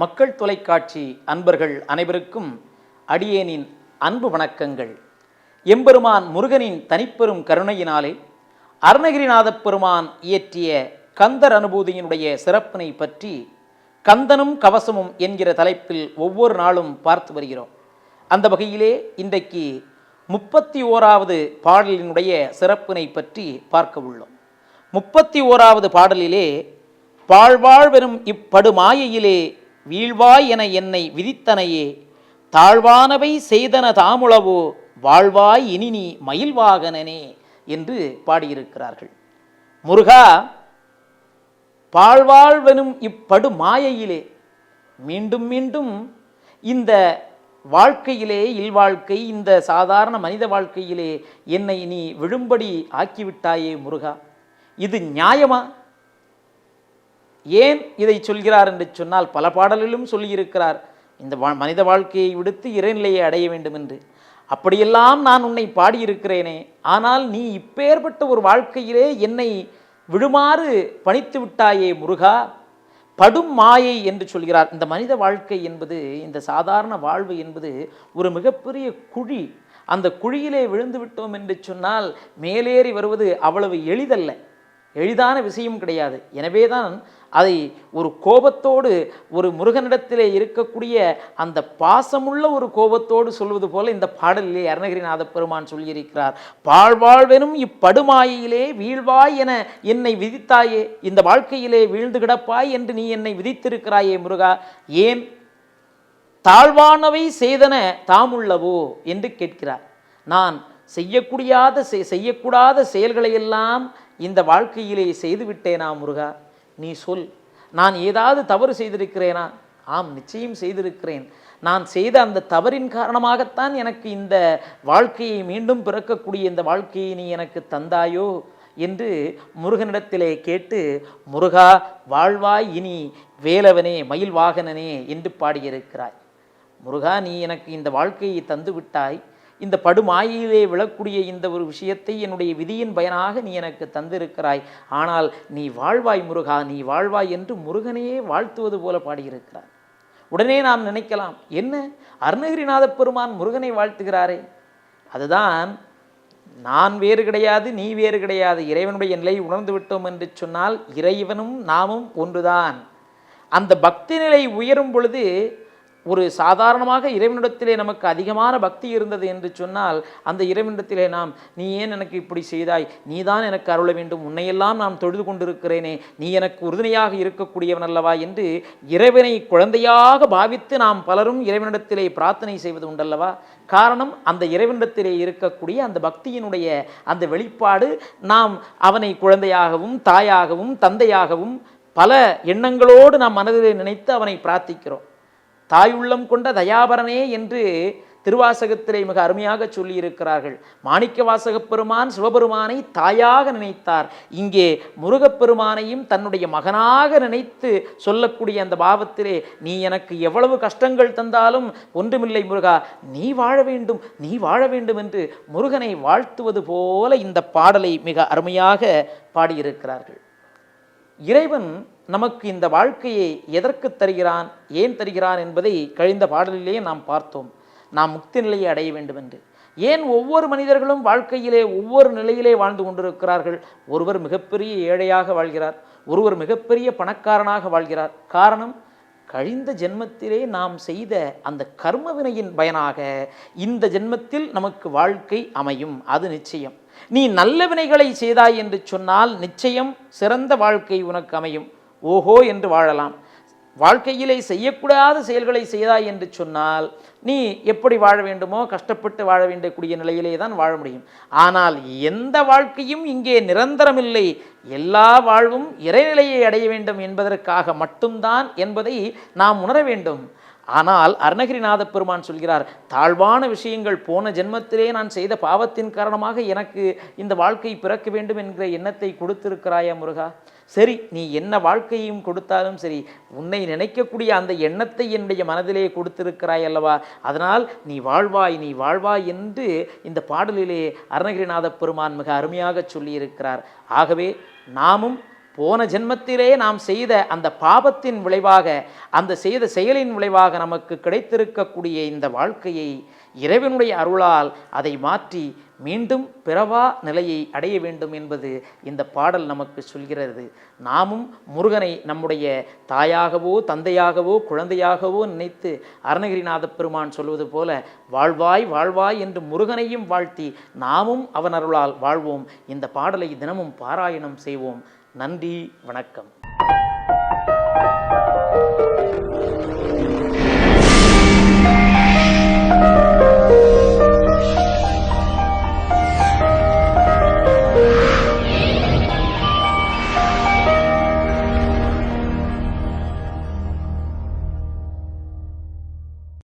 மக்கள் தொலைக்காட்சி அன்பர்கள் அனைவருக்கும் அடியேனின் அன்பு வணக்கங்கள். எம்பெருமான் முருகனின் தனிப்பெரும் கருணையினாலே அருணகிரிநாதப் பெருமான் இயற்றிய கந்தர் அனுபூதியினுடைய சிறப்பினை பற்றி கந்தனும் கவசமும் என்கிற தலைப்பில் ஒவ்வொரு நாளும் பார்த்து வருகிறோம். அந்த வகையிலே இன்றைக்கு முப்பத்தி ஓராவது பாடலினுடைய சிறப்பினை பற்றி பார்க்க உள்ளோம். முப்பத்தி ஓராவது பாடலிலே பாழ்வாழ்வெனும் இப்படு மாயையிலே வீழ்வாய் என என்னை விதித்தனையே. தாழ்வானவை செய்தன தாமுளவோ வாழ்வாய் இனி நீ மயில்வாகனனே என்று பாடியிருக்கிறார்கள். முருகா பாழ்வாழ்வெனும் இப்படு மாயையிலே மீண்டும் மீண்டும் இந்த வாழ்க்கையிலே இல்வாழ்க்கை இந்த சாதாரண மனித வாழ்க்கையிலே என்னை நீ விழும்படி ஆக்கிவிட்டாயே முருகா. இது நியாயமா? ஏன் இதை சொல்கிறார் என்று சொன்னால் பல பாடலிலும் சொல்லியிருக்கிறார். இந்த வா மனித வாழ்க்கையை விடுத்து இறைநிலையை அடைய வேண்டும் என்று. அப்படியெல்லாம் நான் உன்னை பாடியிருக்கிறேனே. ஆனால் நீ இப்பேற்பட்ட ஒரு வாழ்க்கையிலே என்னை விழுமாறு பணித்து விட்டாயே முருகா. படும் மாயை என்று சொல்கிறார். இந்த மனித வாழ்க்கை என்பது இந்த சாதாரண வாழ்வு என்பது ஒரு மிகப்பெரிய குழி. அந்த குழியிலே விழுந்து விட்டோம் என்று சொன்னால் மேலேறி வருவது அவ்வளவு எளிதல்ல. எளிதான விஷயம் கிடையாது. எனவே தான் அதை ஒரு கோபத்தோடு ஒரு முருகனிடத்திலே இருக்கக்கூடிய அந்த பாசமுள்ள ஒரு கோபத்தோடு சொல்வது போல இந்த பாடலிலே அருணகிரிநாத பெருமான் சொல்லியிருக்கிறார் பாழ்வாழ்வெனும் இப்படுமாயிலே வீழ்வாய் என என்னை விதித்தாயே இந்த வாழ்க்கையிலே வீழ்ந்து கிடப்பாய் என்று நீ என்னை விதித்திருக்கிறாயே முருகா ஏன் தாழ்வானவை செய்தன தாமுள்ளவோ? என்று கேட்கிறார். நான் செய்யக்கூடியாத செய்யக்கூடாத செயல்களையெல்லாம் இந்த வாழ்க்கையிலே செய்துவிட்டேனா முருகா. நீ சொல். நான் ஏதாவது தவறு செய்திருக்கிறேனா? ஆம் நிச்சயம் செய்திருக்கிறேன். நான் செய்த அந்த தவறின் காரணமாகத்தான் எனக்கு இந்த வாழ்க்கையை மீண்டும் பிறக்கக்கூடிய இந்த வாழ்க்கையை நீ எனக்கு தந்தாயோ என்று முருகனிடத்திலே கேட்டு முருகா வாழ்வாய் இனி வேலவனே மயில் வாகனனே என்று பாடியிருக்கிறாய். முருகா நீ எனக்கு இந்த வாழ்க்கையை தந்து விட்டாய் இந்த படுமாயிலே விழக்கூடிய இந்த ஒரு விஷயத்தை என்னுடைய விதியின் பயனாக நீ எனக்கு தந்திருக்கிறாய். ஆனால் நீ வாழ்வாய் முருகா நீ வாழ்வாய் என்று முருகனையே வாழ்த்துவது போல பாடியிருக்கிறார். உடனே நாம் நினைக்கலாம் என்ன? அருணகிரிநாத பெருமான் முருகனை வாழ்த்துகிறாரே. அதுதான் நான் வேறு கிடையாது நீ வேறு கிடையாது இறைவனுடைய நிலை உணர்ந்து விட்டோம் என்று சொன்னால் இறைவனும் நாமும் ஒன்றுதான். அந்த பக்தி நிலை உயரும் பொழுது ஒரு சாதாரணமாக இறைவனிடத்திலே நமக்கு அதிகமான பக்தி இருந்தது என்று சொன்னால் அந்த இறைவனிடத்திலே நாம் நீ ஏன் எனக்கு இப்படி செய்தாய்? நீதான் எனக்கு அருள வேண்டும். உன்னையெல்லாம் நான் தொழுது கொண்டிருக்கிறேனே. நீ எனக்கு உறுதுணையாக இருக்கக்கூடியவன் அல்லவா? என்று இறைவனை குழந்தையாக பாவித்து நாம் பலரும் இறைவனிடத்திலே பிரார்த்தனை செய்வது உண்டல்லவா? காரணம் அந்த இறைவனிடத்திலே இருக்கக்கூடிய அந்த பக்தியினுடைய அந்த வெளிப்பாடு நாம் அவனை குழந்தையாகவும் தாயாகவும் தந்தையாகவும் பல எண்ணங்களோடு நாம் மனதிலே நினைத்து அவனை பிரார்த்திக்கிறோம். தாயுள்ளம் கொண்ட தயாபரனே என்று திருவாசகத்திலே மிக அருமையாக சொல்லியிருக்கிறார்கள். மாணிக்க வாசகப் பெருமான் சிவபெருமானை தாயாக நினைத்தார். இங்கே முருகப்பெருமானையும் தன்னுடைய மகனாக நினைத்து சொல்லக்கூடிய அந்த பாவத்திலே நீ எனக்கு எவ்வளவு கஷ்டங்கள் தந்தாலும் ஒன்றுமில்லை முருகா நீ வாழ வேண்டும் நீ வாழ வேண்டும் என்று முருகனை வாழ்த்துவது போல இந்த பாடலை மிக அருமையாக பாடியிருக்கிறார்கள். இறைவன் நமக்கு இந்த வாழ்க்கையை எதற்கு தருகிறான் ஏன் தருகிறான் என்பதை கழிந்த பாடலிலேயே நாம் பார்த்தோம். நாம் முக்தி நிலையை அடைய வேண்டும் என்று ஏன் ஒவ்வொரு மனிதர்களும் வாழ்க்கையிலே ஒவ்வொரு நிலையிலே வாழ்ந்து கொண்டிருக்கிறார்கள்? ஒருவர் மிகப்பெரிய ஏழையாக வாழ்கிறார் ஒருவர் மிகப்பெரிய பணக்காரனாக வாழ்கிறார். காரணம் கழிந்த ஜென்மத்திலே நாம் செய்த அந்த கர்ம வினையின் பயனாக இந்த ஜென்மத்தில் நமக்கு வாழ்க்கை அமையும். அது நிச்சயம். நீ நல்ல வினைகளை செய்தாய் என்று சொன்னால் நிச்சயம் சிறந்த வாழ்க்கை உனக்கு அமையும். ஓஹோ என்று வாழலாம். வாழ்க்கையிலே செய்யக்கூடாத செயல்களை செய்தாய் என்று சொன்னால் நீ எப்படி வாழ வேண்டுமோ கஷ்டப்பட்டு வாழ வேண்டக்கூடிய நிலையிலே தான் வாழ முடியும். ஆனால் எந்த வாழ்க்கையும் இங்கே நிரந்தரமில்லை. எல்லா வாழ்வும் இறைநிலையை அடைய வேண்டும் என்பதற்காக மட்டும்தான் என்பதை நாம் உணர வேண்டும். ஆனால் அருணகிரிநாத பெருமான் சொல்கிறார் தாழ்வான விஷயங்கள் போன ஜென்மத்திலே நான் செய்த பாவத்தின் காரணமாக எனக்கு இந்த வாழ்க்கை பிறக்க வேண்டும் என்கிற எண்ணத்தை கொடுத்திருக்கிறாயா முருகா? சரி நீ என்ன வாழ்க்கையும் கொடுத்தாலும் சரி உன்னை நினைக்கக்கூடிய அந்த எண்ணத்தை என்னுடைய மனதிலே கொடுத்திருக்கிறாய் அல்லவா? அதனால் நீ வாழ்வாய் நீ வாழ்வாய் என்று இந்த பாடலிலே அருணகிரிநாத பெருமான் மிக அருமையாக சொல்லியிருக்கிறார். ஆகவே நாமும் போன ஜென்மத்திலே நாம் செய்த அந்த பாபத்தின் விளைவாக அந்த செய்த செயலின் விளைவாக நமக்கு கிடைத்திருக்கக்கூடிய இந்த வாழ்க்கையை இறைவனுடைய அருளால் அதை மாற்றி மீண்டும் பிறவா நிலையை அடைய வேண்டும் என்பது இந்த பாடல் நமக்கு சொல்கிறது. நாமும் முருகனை நம்முடைய தாயாகவோ தந்தையாகவோ குழந்தையாகவோ நினைத்து அருணகிரிநாத பெருமான் சொல்வது போல வாழ்வாய் வாழ்வாய் என்று முருகனையும் வாழ்த்தி நாமும் அவன் அருளால் வாழ்வோம். இந்த பாடலை தினமும் பாராயணம் செய்வோம். நன்றி வணக்கம்.